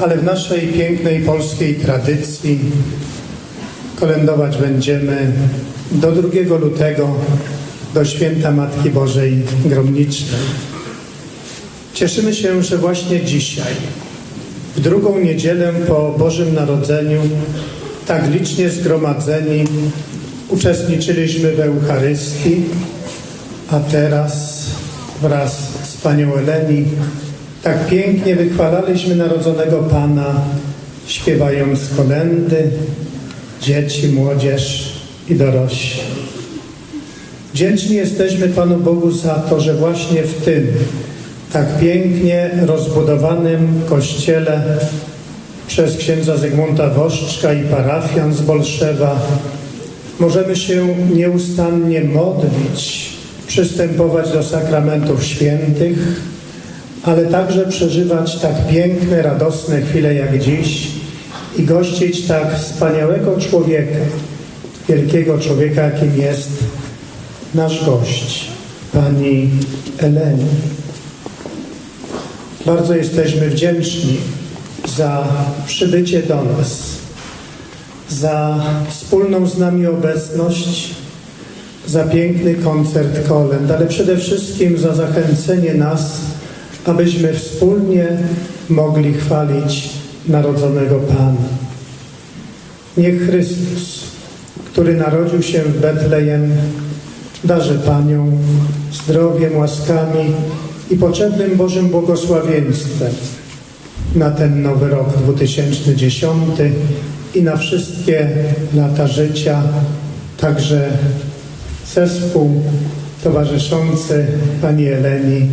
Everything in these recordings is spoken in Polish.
ale w naszej pięknej polskiej tradycji kolędować będziemy do 2 lutego, do święta Matki Bożej Gromnicznej. Cieszymy się, że właśnie dzisiaj, w drugą niedzielę po Bożym Narodzeniu, tak licznie zgromadzeni, uczestniczyliśmy w Eucharystii, a teraz wraz z Panią Eleni tak pięknie wychwalaliśmy Narodzonego Pana, śpiewając kolendy, dzieci, młodzież i dorośli. Wdzięczni jesteśmy Panu Bogu za to, że właśnie w tym tak pięknie rozbudowanym kościele przez księdza Zygmunta Woszczka i parafian z Bolszewa możemy się nieustannie modlić, przystępować do sakramentów świętych, ale także przeżywać tak piękne, radosne chwile jak dziś i gościć tak wspaniałego człowieka, wielkiego człowieka, jakim jest nasz gość, pani Eleni. Bardzo jesteśmy wdzięczni za przybycie do nas, za wspólną z nami obecność, za piękny koncert kolęd, ale przede wszystkim za zachęcenie nas, abyśmy wspólnie mogli chwalić Narodzonego Pana. Niech Chrystus, który narodził się w Betlejem, darzy Panią zdrowiem, łaskami i potrzebnym Bożym błogosławieństwem na ten nowy rok 2010 i na wszystkie lata życia, także zespół towarzyszący Pani Eleni.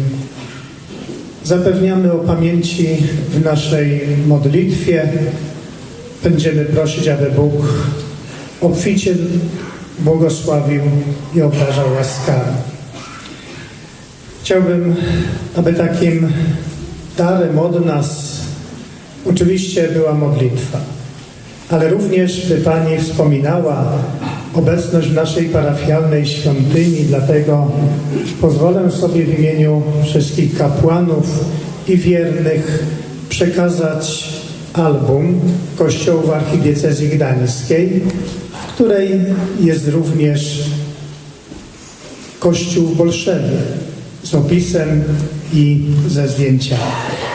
Zapewniamy o pamięci w naszej modlitwie. Będziemy prosić, aby Bóg obficie błogosławił i obdarzał łaskami. Chciałbym, aby takim darem od nas oczywiście była modlitwa, ale również by Pani wspominała obecność w naszej parafialnej świątyni, dlatego pozwolę sobie w imieniu wszystkich kapłanów i wiernych przekazać album Kościołów Archidiecezji Gdańskiej, w której jest również Kościół w Bolszewie z opisem i ze zdjęciami.